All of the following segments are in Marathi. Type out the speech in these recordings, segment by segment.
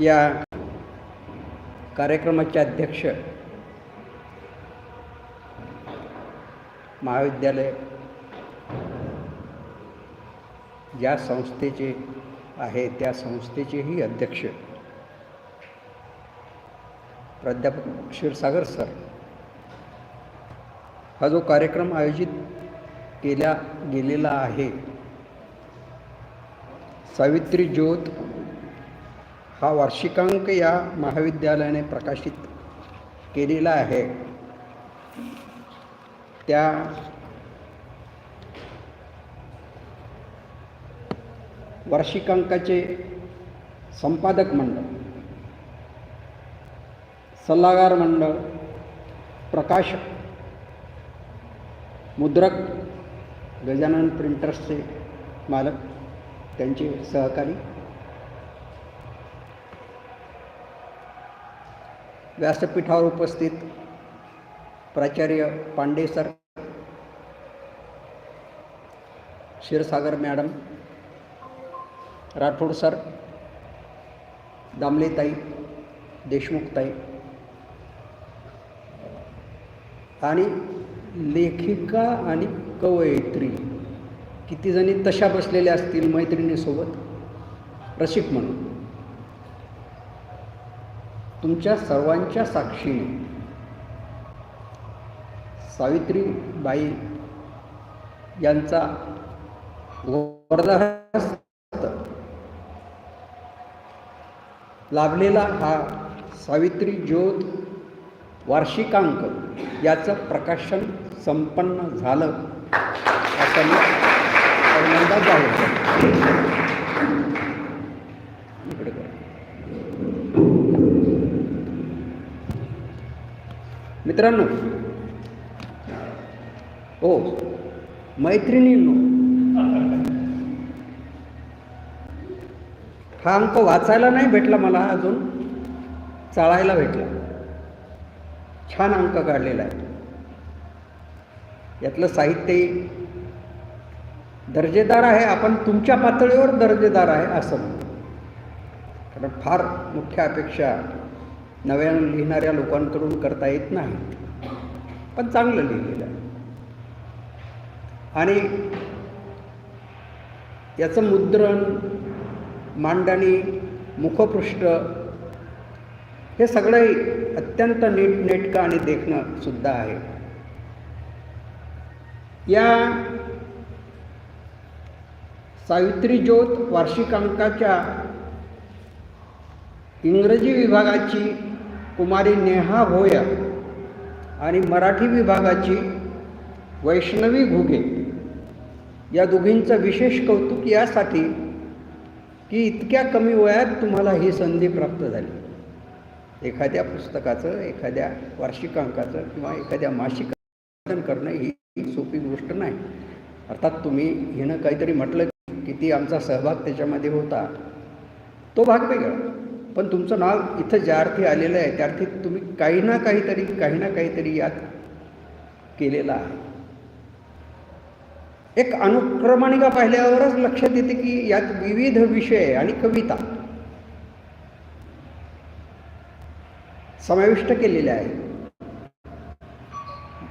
या कार्यक्रमाचे अध्यक्ष महाविद्यालय ज्या संस्थेचे आहे त्या संस्थेचेही अध्यक्ष प्राध्यापक क्षीरसागर सर. हा जो कार्यक्रम आयोजित केला गेलेला आहे सावित्री ज्योत हा वार्षिकांक या महाविद्यालयाने प्रकाशित केलेला आहे. त्या वार्षिकांकाचे संपादक मंडळ सल्लागार मंडळ प्रकाशक मुद्रक गजानन प्रिंटर्सचे मालक त्यांचे सहकारी व्यासपीठावर उपस्थित प्राचार्य Pande sir Kshirsagar madam Rathod sir दामलेताई देशमुखताई आणि लेखिका आणि कवयित्री. किती जणी तशा बसलेल्या असतील मैत्रिणीसोबत? रसिक म्हणून. तुमच्या सर्वांच्या साक्षीने. सावित्रीबाई यांचा वर्धाहस्त लाभलेला हा सावित्री ज्योत वार्षिकांक याचं प्रकाशन संपन्न झालं. असं मी पहिल्यांदा जाहीर करतो इकडे करा. मित्रांनो हो मैत्रिणींनो हा अंक वाचायला नाही भेटला मला अजून चाळायला भेटला. छान अंक काढलेला आहे. यातलं साहित्यही दर्जेदार आहे आपण तुमच्या पातळीवर दर्जेदार आहे असं म्हणतो कारण फार मुख्य अपेक्षा नव्यानं लिहिणाऱ्या लोकांकडून करता येत नाही. पण चांगलं लिहिलेलं आहे. आणि याचं मुद्रण मांडणी मुखपृष्ठ हे सगळंही अत्यंत नीटनेटकं आणि देखणं सुद्धा आहे. या सावित्री ज्योत वार्षिकांकाच्या इंग्रजी विभागाची कुमारी नेहा भोया आणि मराठी विभागाची वैष्णवी घुगे या दोघींचं विशेष कौतुक यासाठी की इतक्या कमी वयात तुम्हाला ही संधी प्राप्त झाली. एखाद्या पुस्तकाचं एखाद्या वार्षिकांकाचं किंवा एखाद्या मासिक करणं ही सोपी गोष्ट नाही. अर्थात तुम्ही हिनं काहीतरी म्हटलं की आमचा सहभाग त्याच्यामध्ये होता. तो भाग वेगळा. पण तुमचं नाव इथं ज्या अर्थी आलेलं आहे त्या अर्थी तुम्ही काही ना काहीतरी काही ना काहीतरी यात केलेलं आहे. एक अनुक्रमणिका पाहिल्यावरच लक्षात येते की यात विविध विषय आणि कविता समाविष्ट केलेल्या आहेत.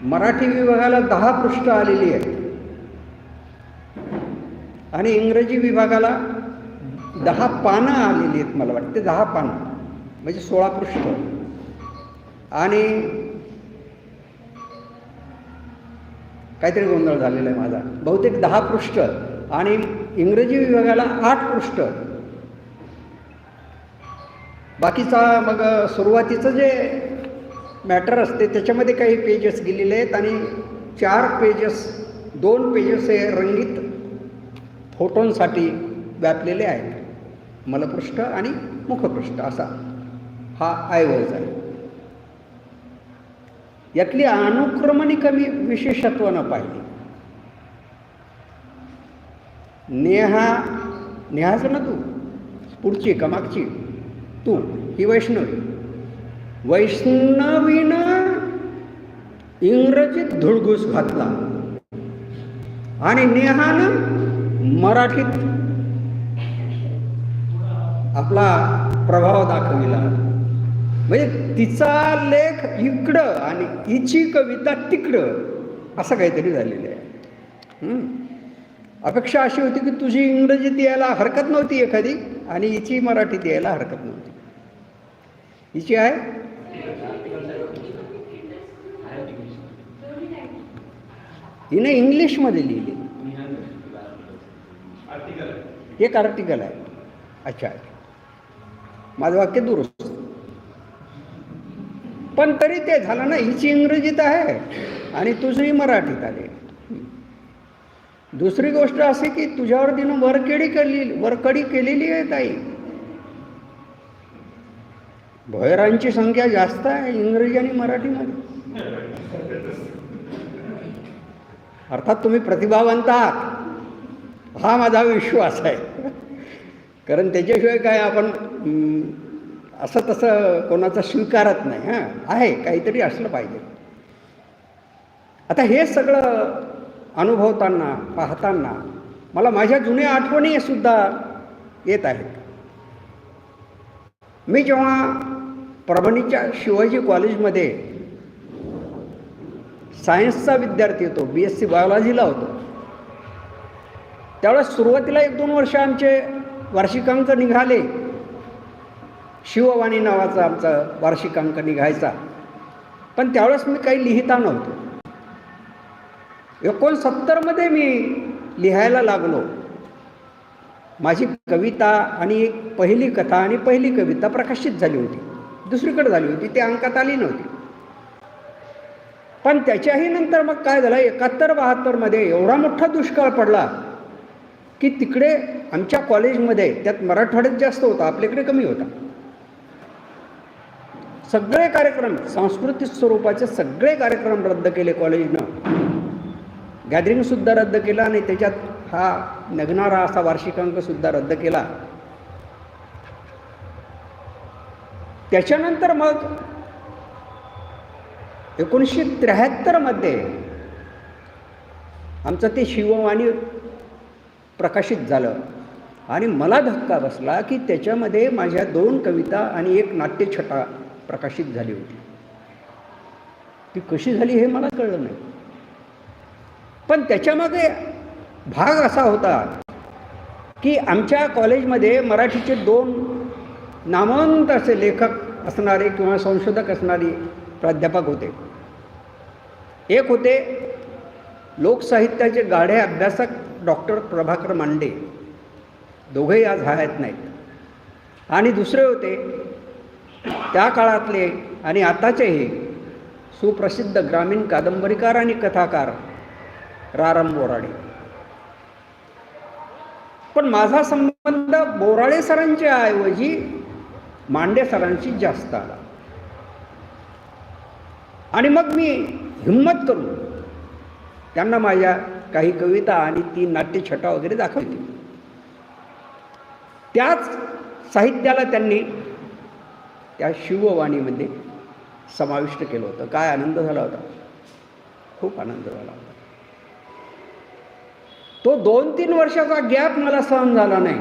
मराठी विभागाला दहा पृष्ठ आलेली आहेत. आणि इंग्रजी विभागाला दहा पानं आलेली आहेत मला वाटते. दहा पानं. म्हणजे सोळा पृष्ठ. आणि काहीतरी गोंधळ झालेला आहे माझा. बहुतेक दहा पृष्ठ आणि इंग्रजी विभागाला आठ पृष्ठ. बाकीचा मग सुरुवातीचं जे मॅटर असते त्याच्यामध्ये काही पेजेस गेलेले आहेत आणि चार पेजेस दोन पेजेस हे रंगीत फोटोंसाठी व्यापलेले आहेत. मलपृष्ठ आणि मुखपृष्ठ असा हा ऐवज आहे. यातली अनुक्रमणिका मी विशेषत्वानं पाहिली. नेहा नेहाचं ना तू? पुढची कमागची तू ही वैष्णवी. वैष्णवीनं इंग्रजीत धुळघूस घातला. आणि नेहानं मराठीत आपला प्रभाव दाखविला. म्हणजे तिचा लेख इकडं आणि हिची कविता तिकडं असं काहीतरी झालेलं आहे. अपेक्षा अशी होती की तुझी इंग्रजीत यायला हरकत नव्हती एखादी आणि हिची मराठीत यायला हरकत नव्हती. हिची आहे? हिने इंग्लिशमध्ये लिहिली. एक आर्टिकल आहे. अच्छा. माझं वाक्य दुरुस्त. पण तरी ते झालं ना हिची इंग्रजीत आहे आणि तुझी मराठीत आली दुसरी गोष्ट अशी की तुझ्यावर तिनं वरकेडी केली वरकडी केलेली आहे ताई. भोयरांची संख्या जास्त आहे इंग्रजी आणि मराठीमध्ये. अर्थात तुम्ही प्रतिभावंत आहात. हा माझा विश्वास आहे. कारण त्याच्याशिवाय काय आपण असं तसं कोणाचा स्वीकारत नाही हां. आहे काहीतरी असलं पाहिजे. आता हे सगळं अनुभवताना पाहताना मला माझ्या जुन्या आठवणी सुद्धा येत आहेत. मी जेव्हा परभणीच्या शिवाजी कॉलेजमध्ये सायन्सचा विद्यार्थी होतो बी एस सी बायोलॉजीला होतो त्यावेळेस सुरुवातीला एक दोन वर्ष आमचे वार्षिकांक निघाले. शिववाणी नावाचा आमचा वार्षिकांक निघायचा. पण त्यावेळेस मी काही लिहिता नव्हतो. एकोणसत्तरमध्ये मी लिहायला लागलो. माझी कविता आणि एक पहिली कथा आणि पहिली कविता प्रकाशित झाली होती. दुसरीकडे झाली होती. ती अंकात आली नव्हती. पण त्याच्याही नंतर मग काय झालं? एकाहत्तर बहात्तरमध्ये एवढा मोठा दुष्काळ पडला की तिकडे आमच्या कॉलेजमध्ये त्यात मराठवाड्यात जास्त होता आपल्याकडे कमी होता. सगळे कार्यक्रम सांस्कृतिक स्वरूपाचे सगळे कार्यक्रम रद्द केले कॉलेजनं. गॅदरिंगसुद्धा रद्द केलं आणि त्याच्यात हा नगणारा असा वार्षिकांकसुद्धा रद्द केला. त्याच्यानंतर मग एकोणीसशे त्र्याहत्तरमध्ये आमचं ते शिववाणी प्रकाशित झालं. आणि मला धक्का बसला की त्याच्यामध्ये माझ्या दोन कविता आणि एक नाट्यछटा प्रकाशित झाली होती. ती कशी झाली हे मला कळलं नाही. पण त्याच्यामागे भाग असा होता की आमच्या कॉलेजमध्ये मराठीचे दोन नामवंत असे लेखक असणारे किंवा संशोधक असणारे प्राध्यापक होते. एक होते लोकसाहित्याचे गाढे अभ्यासक डॉक्टर प्रभाकर मांडे. दोघेही आज हयात नाहीत. आणि दुसरे होते त्या काळातले आणि आताचेही सुप्रसिद्ध ग्रामीण कादंबरीकार आणि कथाकार रारम बोराडे. पण माझा संबंध बोराडे सरांच्या ऐवजी मांडे सरांशी जास्त आला. आणि मग मी हिंमत करून त्यांना माझ्या काही कविता आणि ती नाट्यछटा वगैरे दाखवली. त्याच साहित्याला त्यांनी त्या शिववाणीमध्ये समाविष्ट केलं होतं. काय आनंद झाला होता? खूप आनंद झाला होता. तो दोन तीन वर्षाचा गॅप मला सहन झाला नाही.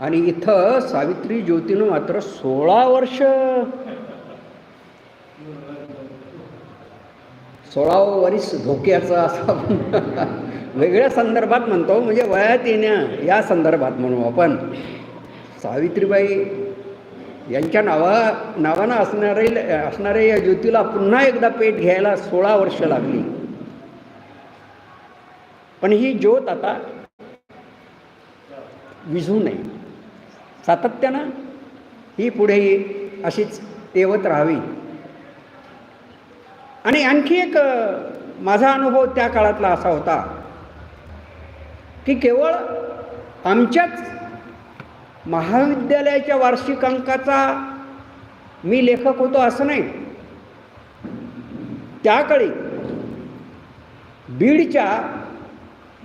आणि इथं सावित्री ज्योतीनं मात्र सोळा वर्ष सोळा वरीस धोक्याचा असा वेगळ्या संदर्भात म्हणतो म्हणजे वयात येण्या या संदर्भात म्हणू आपण. सावित्रीबाई यांच्या नावा नावानं असणारे असणाऱ्या या ज्योतीला पुन्हा एकदा पेट घ्यायला सोळा वर्ष लागली. पण ही ज्योत आता विझू नये. सातत्यानं ही पुढेही अशीच तेवत राहावी. आणि आणखी एक माझा अनुभव त्या काळातला असा होता. की केवळ आमच्याच महाविद्यालयाच्या वार्षिकांकाचा मी लेखक होतो असं नाही. त्याकाळी बीडच्या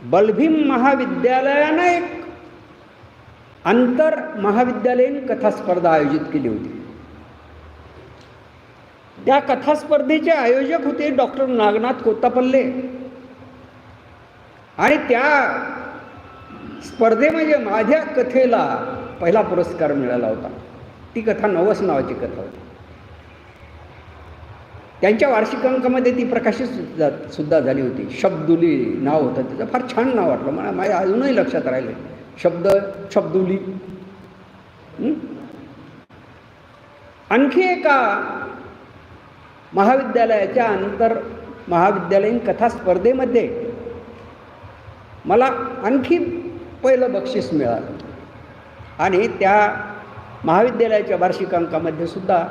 बलभीम महाविद्यालयानं एक आंतर महाविद्यालयीन कथास्पर्धा आयोजित केली होती. त्या कथास्पर्धेचे आयोजक होते डॉक्टर नागनाथ कोत्तापल्ले आणि त्या स्पर्धेमध्ये माझ्या कथेला पहिला पुरस्कार मिळाला होता. ती कथा नवस नावाची कथा होती. त्यांच्या वार्षिक अंकामध्ये ती प्रकाशित सुद्धा सुद्धा झाली होती. शब्दुली नाव होतं त्याचं फार छान नाव वाटलं. मला माझ्या अजूनही लक्षात राहिले शब्द शब्दुली. आणखी एका महाविद्यालयाच्या अंतर महाविद्यालयीन कथा स्पर्धेमध्ये मला आणखी पहिलं बक्षीस मिळालं. आणि त्या महाविद्यालयाच्या वार्षिक अंकामध्ये सुद्धा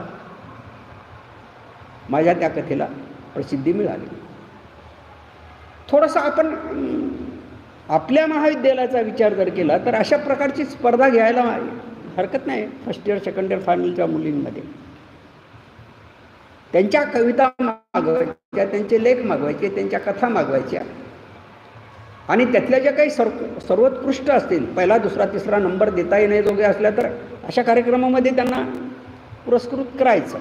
माझ्या त्या कथेला प्रसिद्धी मिळाली. थोडंसं आपण आपल्या महाविद्यालयाचा विचार जर केला तर अशा प्रकारची स्पर्धा घ्यायला हरकत नाही फर्स्ट इयर सेकंड इयर फायनलच्या मुलींमध्ये. त्यांच्या कविता मागवायच्या त्यांचे लेख मागवायचे त्यांच्या कथा मागवायच्या. आणि त्यातल्या ज्या काही सर्व सर्वोत्कृष्ट असतील पहिला दुसरा तिसरा नंबर देता येणे जोगे असल्या तर अशा कार्यक्रमामध्ये त्यांना पुरस्कृत करायचं.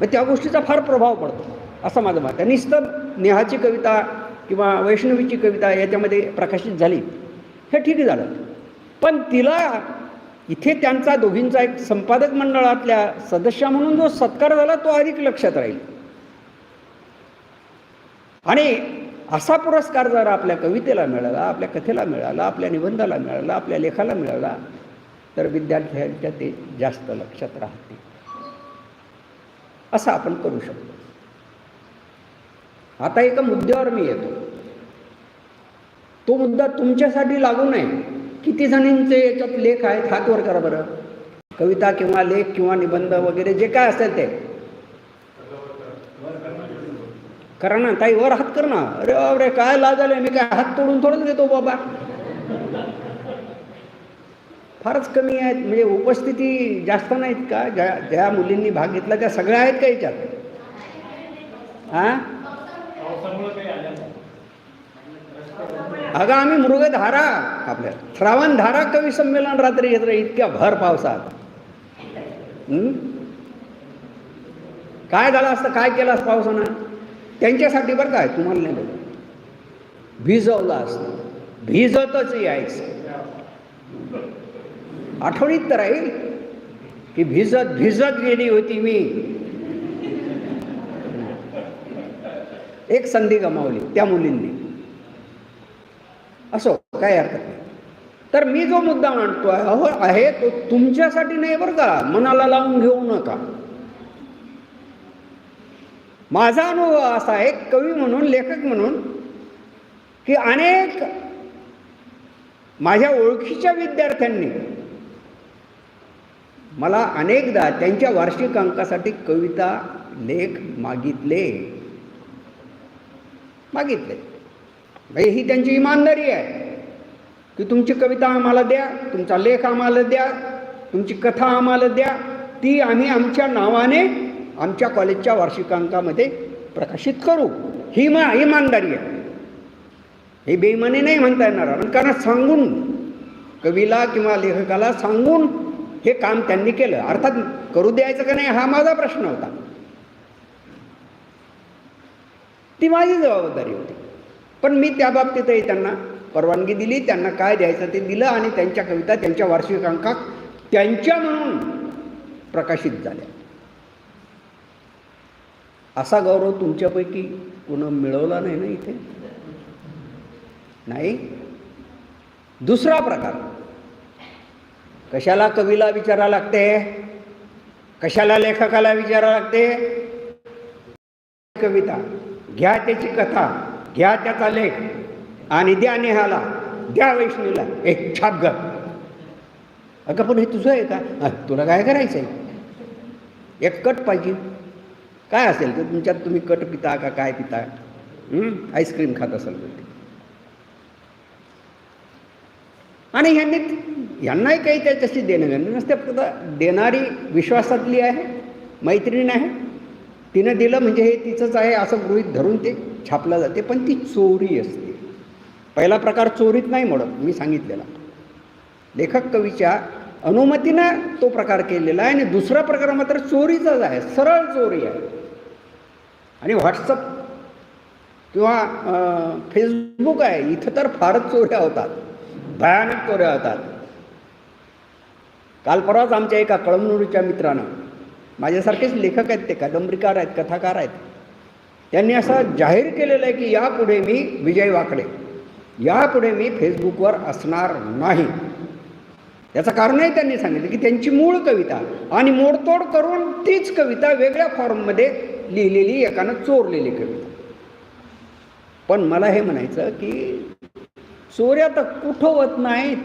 मग त्या गोष्टीचा फार प्रभाव पडतो असं माझं मत आहे. नुसतं नेहाची कविता किंवा वैष्णवीची कविता याच्यामध्ये प्रकाशित झाली हे ठीक झालं. पण तिला इथे त्यांचा दोघींचा एक संपादक मंडळातल्या सदस्या म्हणून जो सत्कार झाला तो अधिक लक्षात राहील. आणि असा पुरस्कार जर आपल्या कवितेला मिळाला आपल्या कथेला मिळाला आपल्या निबंधाला मिळाला आपल्या लेखाला मिळाला तर विद्यार्थ्यांच्या ते जास्त लक्षात राहते असं आपण करू शकतो. आता एका मुद्द्यावर मी येतो. तो मुद्दा तुमच्यासाठी लागू नये. किती जणींचे याच्यात लेख आहेत? हात वर करा बरं. कविता किंवा लेख किंवा निबंध वगैरे जे काय असेल ते. करा ना ताई वर हात कर ना. अरे अरे काय लाज आले मी काय हात तोडून थोडंच घेतो बाबा. फारच कमी आहेत म्हणजे उपस्थिती जास्त नाहीत का? ज्या ज्या मुलींनी भाग घेतला त्या सगळ्या आहेत का याच्यात? हां अगं आम्ही मृगधारा आपल्या श्रावण धारा कवी संमेलन रात्री घेतलं इतक्या भर पावसात. काय झालं असतं काय केलं असतं पावसानं? त्यांच्यासाठी बरं काय तुम्हाला नाही बघ भिजवलं असतं. भिजतच यायचं. आठवणीत तर राहील की भिजत भिजत गेली होती मी. एक संधी गमावली त्या मुलींनी. असो काय हरकत नाही. तर मी जो मुद्दा आहे अहो आहे तो तुमच्यासाठी नाही बरं का. मनाला लावून घेऊ नका. माझा अनुभव असा आहे कवी म्हणून लेखक म्हणून की अनेक माझ्या ओळखीच्या विद्यार्थ्यांनी मला अनेकदा त्यांच्या वार्षिक अंकासाठी कविता लेख मागितले. मागितले. म्हणजे ही त्यांची इमानदारी आहे की तुमची कविता आम्हाला द्या तुमचा लेख आम्हाला द्या तुमची कथा आम्हाला द्या ती आम्ही आमच्या नावाने आमच्या कॉलेजच्या वार्षिकांकामध्ये प्रकाशित करू. ही मा इमानदारी आहे. हे बेईमानी नाही म्हणता येणार. कारण कारण सांगून कवीला किंवा लेखकाला सांगून हे काम त्यांनी केलं. अर्थात करू द्यायचं का नाही हा माझा प्रश्न होता. ती माझी जबाबदारी होती. पण मी त्या बाबतीतही त्यांना परवानगी दिली. त्यांना काय द्यायचं ते दिलं आणि त्यांच्या कविता त्यांच्या वार्षिकांकात त्यांच्या म्हणून प्रकाशित झाल्या. असा गौरव तुमच्यापैकी कोण मिळवला नाही ना इथे? नाही? दुसरा प्रकार. कशाला कवीला विचारा लागते? कशाला लेखकाला विचारा लागते? कविता. घ्या त्याची कथा घ्या त्याचा लेख आणि द्या नेहाला द्या वैष्णवीला. एक छाप ग अगं पण हे तुझं आहे का? तुला काय करायचं आहे एक कट पाहिजे. काय असेल? तर तुमच्यात तुम्ही कट पिता का काय पिता? आईस्क्रीम खात असाल तर ते. आणि ह्यांनी यांनाही काही त्याच्याशी देणं घेणं नसते फक्त देणारी विश्वासातली आहे मैत्रीण आहे. तिनं दिलं म्हणजे हे तिचंच आहे असं गृहित धरून ते छापलं जाते. पण ती चोरी असते. पहिला प्रकार चोरीत नाही म्हणत मी सांगितलेला. लेखक कवीच्या अनुमतीनं तो प्रकार केलेला आहे आणि दुसरा प्रकार मात्र चोरीचाच आहे. सरळ चोरी आहे. आणि व्हॉट्सअप किंवा फेसबुक आहे इथं तर फारच चोऱ्या होतात भयानक चोऱ्या होतात. काल परवाच आमच्या एका कळमनुरीच्या मित्रानं माझ्यासारखेच लेखक आहेत ते कादंबरीकार आहेत कथाकार आहेत त्यांनी असं जाहीर केलेलं आहे की यापुढे मी विजय वाकडे यापुढे मी फेसबुकवर असणार नाही. याचं कारणही त्यांनी सांगितलं की त्यांची मूळ कविता आणि मोडतोड करून तीच कविता वेगळ्या फॉर्ममध्ये लिहिलेली एकानं चोरलेली कविता. पण मला हे म्हणायचं की चोऱ्या तर कुठं होत नाहीत?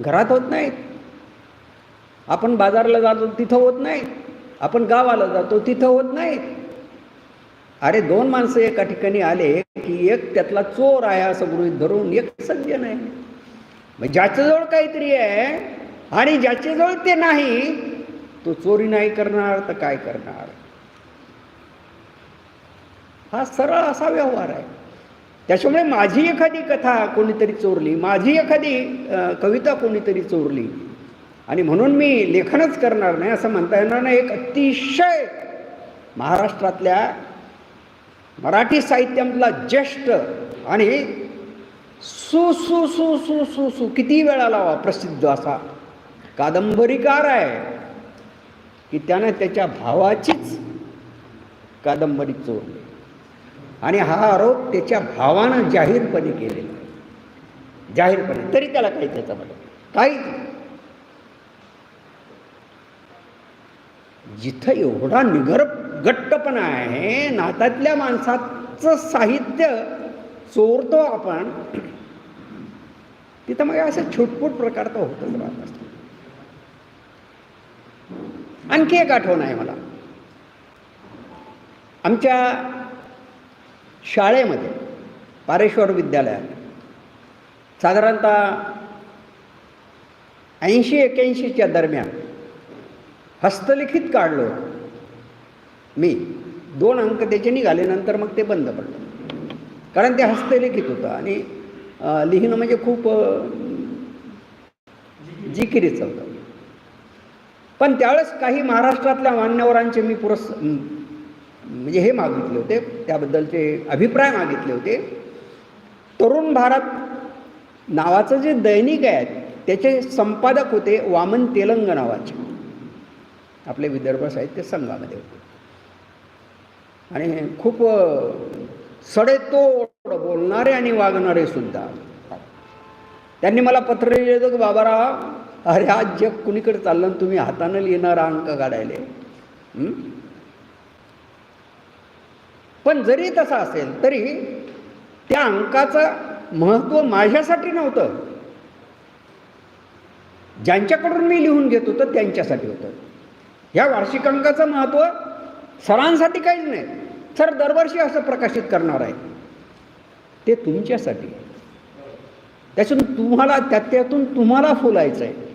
घरात होत नाहीत. आपण बाजारला जातो तिथं होत नाहीत. आपण गावाला जातो तिथं होत नाहीत. अरे दोन माणसं एका ठिकाणी आले की एक त्यातला चोर आहे असं गृहीत धरून एक सज्जन आहे. मग ज्याच्याजवळ काहीतरी आहे आणि ज्याच्याजवळ ते नाही तो चोरी नाही करणार तर काय करणार? हा सरळ असा व्यवहार आहे. त्याच्यामुळे माझी एखादी कथा कोणीतरी चोरली माझी एखादी कविता कोणीतरी चोरली आणि म्हणून मी लेखनच करणार नाही असं म्हणता येणार नाही. एक अतिशय महाराष्ट्रातल्या मराठी साहित्यामधला ज्येष्ठ आणि सु सु सु सु सु सु किती वेळा लावा प्रसिद्ध असा कादंबरीकार आहे. की त्यानं त्याच्या भावाचीच कादंबरी चोरली. आणि हा आरोप त्याच्या भावानं जाहीरपणे केलेला जाहीरपणे. तरी त्याला काही त्याच्यामध्ये काही जिथं एवढा निगर गट्टपणा आहे नातातल्या माणसाचं साहित्य चोरतो आपण तिथं मग असं छुटपूट प्रकार तर होतच राहत असतो आणखी एक आठवण आहे मला. आमच्या शाळेमध्ये पारेश्वर विद्यालयात साधारणतः ऐंशी एक्याऐंशीच्या दरम्यान हस्तलिखित काढलो. मी दोन अंक त्याचे निघाले नंतर मग ते बंद पडलं. कारण ते हस्तलिखित होतं आणि लिहिणं म्हणजे खूप जिकिरीचं होतं. पण त्यावेळेस काही महाराष्ट्रातल्या मान्यवरांचे मी पुरस् म्हणजे हे मागितले होते त्याबद्दलचे अभिप्राय मागितले होते. तरुण भारत नावाचं जे दैनिक आहे त्याचे संपादक होते वामन तेलंग नावाचे. आपले विदर्भ साहित्य संघामध्ये होते. आणि खूप सडेतोड बोलणारे आणि वागणारे सुद्धा. त्यांनी मला पत्र लिहिलं होतं की बाबाराव अरे आज जग कुणीकडे चाललं आणि तुम्ही हातानं लिहिणारा अंक काढायले? पण जरी तसं असेल तरी त्या अंकाचं महत्त्व माझ्यासाठी नव्हतं. ज्यांच्याकडून मी लिहून घेत होतं त्यांच्यासाठी होतं. ह्या वार्षिक अंकाचं महत्त्व सरांसाठी काहीच नाही. सर दरवर्षी असं प्रकाशित करणार आहे ते तुमच्यासाठी. त्याच्यातून तुम्हाला त्या त्यातून तुम्हाला फुलायचं आहे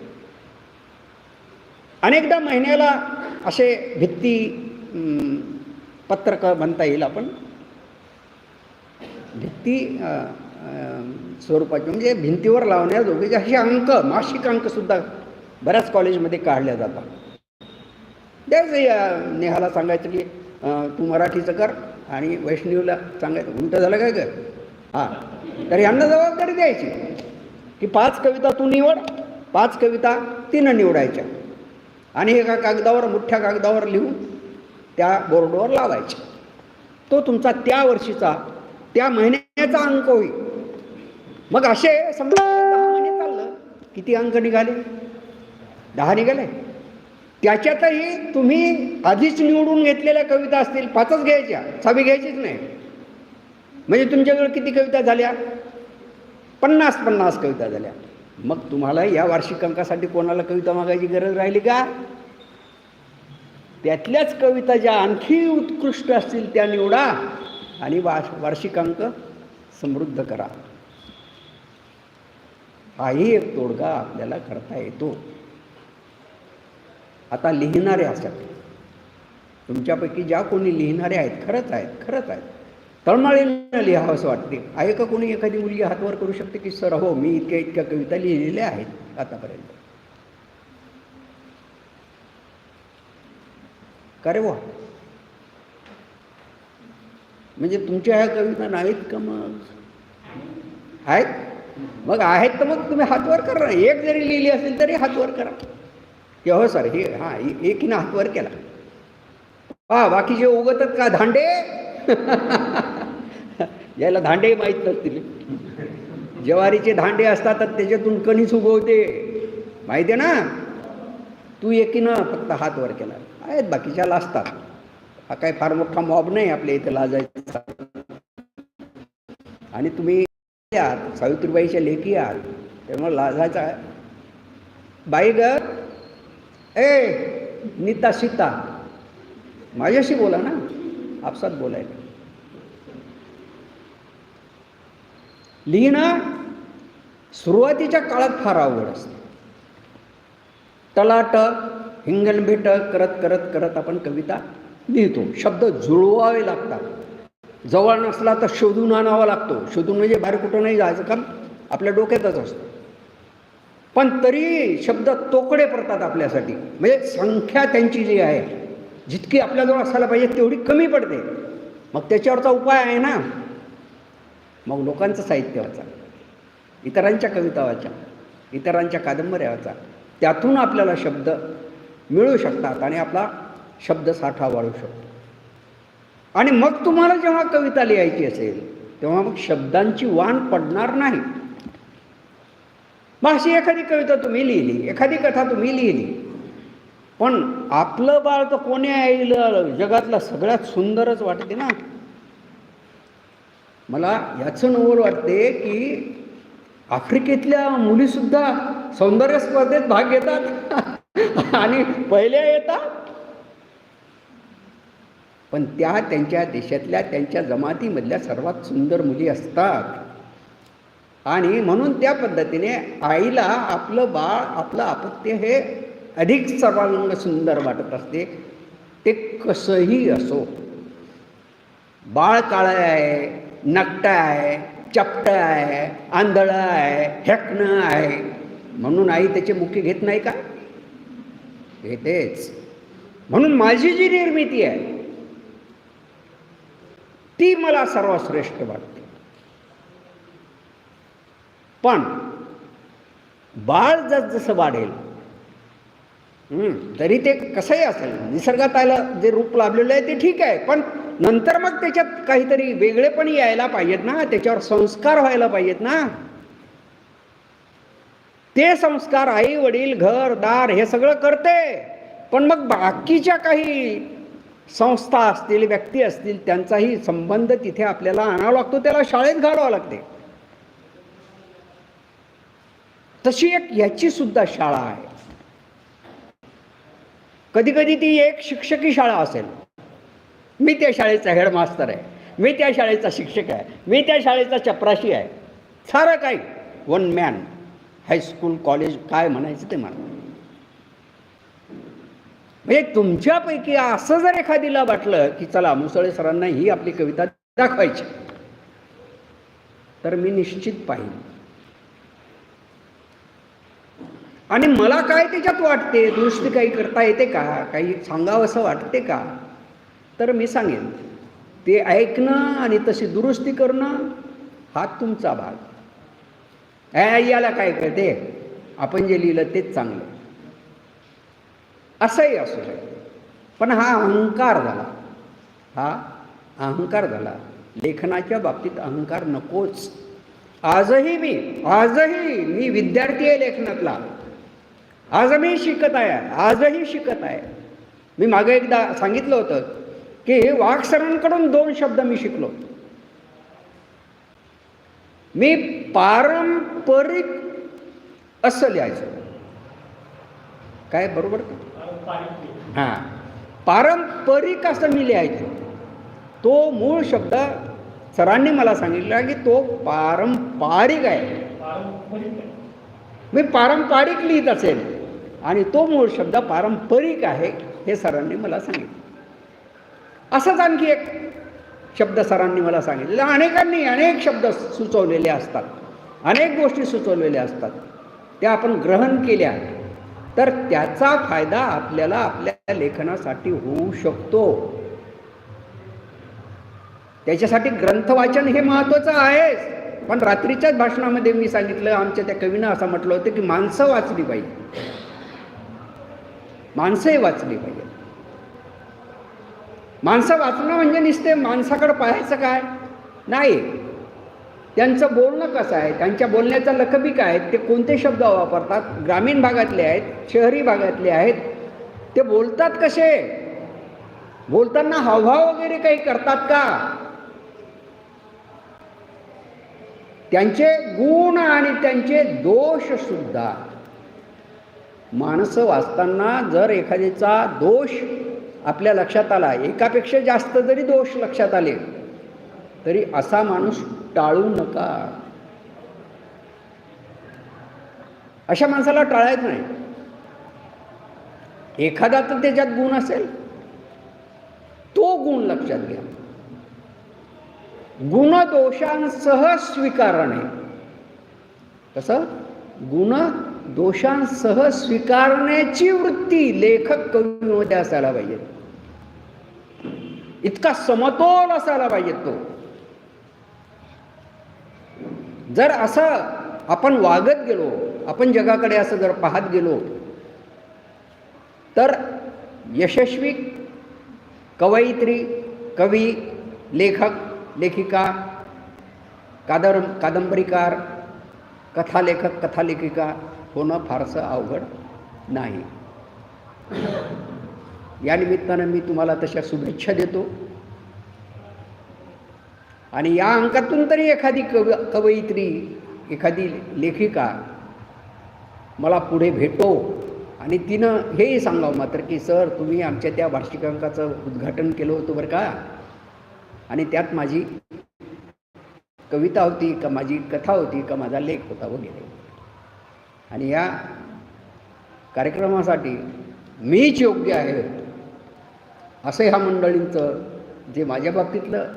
अनेकदा महिन्याला असे भित्ती पत्रकं पत्रक म्हणता येईल आपण. भित्ती स्वरूपाची म्हणजे भिंतीवर लावण्याजोगे असे अंक मासिक अंकसुद्धा बऱ्याच कॉलेजमध्ये काढल्या जातात. त्याच या नेहाला सांगायचं की तू मराठीचं कर आणि वैष्णवीला सांगायचं उलटं झालं काय कर हां. तर यांना जबाबदारी द्यायची की पाच कविता तू निवड पाच कविता तिनं निवडायच्या. आणि एका कागदावर मोठ्या कागदावर लिहून त्या बोर्डवर लावायचे. तो तुमचा त्या वर्षीचा त्या महिन्याचा अंक होईल. मग असे समजा दहा महिने चाललं किती अंक निघाले? दहा निघाले. त्याच्यातही तुम्ही आधीच निवडून घेतलेल्या कविता असतील पाचच घ्यायच्या सहावी घ्यायचीच नाही. म्हणजे तुमच्याकडे किती कविता झाल्या? पन्नास पन्नास कविता झाल्या. मग तुम्हाला या वार्षिक अंकासाठी कोणाला कविता मागायची गरज राहिली का? त्यातल्याच कविता ज्या आणखी उत्कृष्ट असतील त्या निवडा आणि वा वार्षिक अंक समृद्ध करा. हाही एक तोडगा आपल्याला करता येतो. आता लिहिणारे असतात तुमच्यापैकी ज्या कोणी लिहिणारे आहेत खरंच आहेत खरंच आहेत. तळमळीनं लिहावं असं वाटते. आहे का कोणी एखादी मुलगी हातवर करू शकते की सर हो मी इतक्या इतक्या कविता लिहिलेल्या आहेत आतापर्यंत. का रे वा म्हणजे तुमच्या ह्या कविता नाहीत का मग? आहेत? मग आहेत तर मग तुम्ही हातवर करा एक जरी लिहिली असेल तरी हातवर करा. की हो सर हे हां एकीनं हातवर केला. वा बाकीचे उगतात का धांडे? याला धांडे माहीत नसतील. ज्वारीचे धांडे असतात तर त्याच्यातून कणीच उगवते. माहिती आहे ना? तू एकीनं फक्त हात वर केला. आहेत बाकीच्या लाजतात हा काय फार मोठा मॉब नाही आपल्या इथे लाजायचा. आणि तुम्ही आहात सावित्रीबाईच्या लेखी आहात. त्यामुळे लाजायचा आहे. बाई ग. ए नीता सीता. माझ्याशी बोला ना. आपसात बोलायला. लिहिणं सुरुवातीच्या काळात फार अवघड असतं. टलाट हिंगणभेट करत करत करत आपण कविता लिहितो. शब्द जुळवावे लागतात. जवळ नसला तर शोधून आणावा लागतो. शोधून म्हणजे बाहेर कुठं नाही जायचं काम आपल्या डोक्यातच असतं. पण तरी शब्द तोकडे पडतात आपल्यासाठी. म्हणजे संख्या त्यांची जी आहे जितकी आपल्याजवळ असायला पाहिजे तेवढी कमी पडते. मग त्याच्यावरचा उपाय आहे ना मग लोकांचं साहित्य वाचा. इतरांच्या कविता वाचा. इतरांच्या कादंबऱ्या वाचा. त्यातून आपल्याला शब्द मिळू शकतात आणि आपला शब्द साठा वाढू शकतो. आणि मग तुम्हाला जेव्हा कविता लिहायची असेल तेव्हा मग शब्दांची वाण पडणार नाही. मग अशी एखादी कविता तुम्ही लिहिली एखादी कथा तुम्ही लिहिली पण आपलं बाळ तर कोणी आईलं जगातला सगळ्यात सुंदरच वाटते ना. मला याचं नवल वाटते की आफ्रिकेतल्या मुलीसुद्धा सौंदर्य स्पर्धेत भाग घेतात. आणि पहिल्या येतात. पण त्या त्यांच्या देशातल्या त्यांच्या जमातीमधल्या सर्वात सुंदर मुली असतात. आणि म्हणून त्या पद्धतीने आईला आपलं बाळ आपलं अपत्य हे अधिक सर्वांग सुंदर वाटत असते. ते कसंही असो बाळ काळं आहे नकट आहे चपट आहे आंधळं आहे हेकणं आहे. म्हणून आई त्याचे मुख्य घेत नाही का? घेतेच. म्हणून माझी जी निर्मिती आहे ती मला सर्वश्रेष्ठ वाटते. पण बाळ जसजसं वाढेल तरी ते कसंही असेल निसर्गात त्याला जे रूप लाभलेलं आहे ते ठीक आहे पण नंतर मग त्याच्यात काहीतरी वेगळेपण यायला पाहिजेत ना त्याच्यावर संस्कार व्हायला पाहिजेत ना. ते संस्कार आई वडील घर दार हे सगळं करते. पण मग बाकीच्या काही संस्था असतील व्यक्ती असतील त्यांचाही संबंध तिथे आपल्याला आणावा लागतो त्याला शाळेत घालावा लागते. तशी एक ह्याची सुद्धा शाळा आहे. कधी कधी ती एक शिक्षकी शाळा असेल. मी त्या शाळेचा हेडमास्तर आहे. मी त्या शाळेचा शिक्षक आहे. मी त्या शाळेचा चपराशी आहे. सारं काही. वन मॅन हायस्कूल कॉलेज काय म्हणायचं ते म्हणा म्हणजे तुमच्यापैकी असं जर एखादीला वाटलं की चला मुसळे सरांना ही आपली कविता दाखवायची तर मी निश्चित पाहिजे आणि मला काय त्याच्यात वाटते? दुरुस्ती काही करता येते का? काही सांगावं असं वाटते का? तर मी सांगेन ते ऐकणं आणि तशी दुरुस्ती करणं हा तुमचा भाग. याला काय कळते? आपण जे लिहिलं तेच चांगलं. असंही असू शकतं. पण हा अहंकार झाला. हा अहंकार झाला. लेखनाच्या बाबतीत अहंकार नकोच. आजही मी आजही मी विद्यार्थी आहे लेखनातला. आज मी शिकत आहे आजही शिकत आहे. मी मागे एकदा सांगितलं होतं की वाघसरांकडून दोन शब्द मी शिकलो. मी पारंपरिक असं लिहायचं. काय बरोबर का? हां. पारंपरिक असं मी लिहायचो. तो मूळ शब्द सरांनी मला सांगितला की तो पारंपरिक आहे. मी पारंपरिक लिहित असेल आणि तो मूळ शब्द पारंपरिक आहे हे सरांनी मला सांगितलं. असंच आणखी एक शब्द सरांनी मला सांगितलेलं. अनेकांनी अनेक शब्द सुचवलेले असतात. अनेक गोष्टी सुचवलेल्या असतात. त्या आपण ग्रहण केल्या. तर त्याचा फायदा आपल्याला आपल्या लेखनासाठी होऊ शकतो. त्याच्यासाठी ग्रंथवाचन हे महत्त्वाचं आहेच. पण रात्रीच्याच भाषणामध्ये मी सांगितलं आमच्या त्या कवीनं असं म्हटलं होतं की माणसं वाचली पाहिजे. माणसंही वाचली पाहिजे माणसं वाचणं म्हणजे नुसते माणसाकडं पाहायचं काय? नाही. त्यांचं बोलणं कसं आहे? त्यांच्या बोलण्याचा लखबी काय आहेत ते कोणते शब्द वापरतात? ग्रामीण भागातले आहेत शहरी भागातले आहेत. ते बोलतात कसे? बोलताना हावभाव वगैरे काही करतात का? त्यांचे गुण आणि त्यांचे दोष सुद्धा. माणसं वाचताना जर एखाद्याचा दोष आपल्या लक्षात आला. एकापेक्षा जास्त जरी दोष लक्षात आले तरी असा माणूस टाळू नका. अशा माणसाला टाळायचं नाही. एखादा तर त्याच्यात गुण असेल तो गुण लक्षात घ्या. गुणदोषांसह स्वीकारणे कसं? गुण दोषांसह स्वीकारण्याची वृत्ती लेखक कवीमध्ये असायला पाहिजे इतका समतोल असायला पाहिजे तो. जर असं आपण वागत गेलो आपण जगाकडे असं जर पाहत गेलो तर यशस्वी कवयित्री कवी लेखक लेखिका कादर कादंबरीकार कथालेखक कथालेखिका होणं फारसं अवघड नाही. या निमित्तानं मी तुम्हाला तशा शुभेच्छा देतो. आणि या अंकातून तरी एखादी कव कवयित्री एखादी लेखिका मला पुढे भेटो. आणि तिनं हेही सांगावं मात्र की सर तुम्ही आमच्या त्या वार्षिक अंकाचं उद्घाटन केलं होतं बरं का? आणि त्यात माझी कविता होती का माझी कथा होती का माझा लेख होता वगैरे. आणि या कार्यक्रमासाठी मीच योग्य आहे. असं ह्या मंडळींचं जे माझ्या बाबतीतलं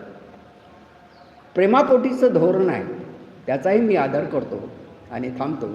प्रेमापोटीचं धोरण आहे त्याचाही मी आदर करतो आणि थांबतो.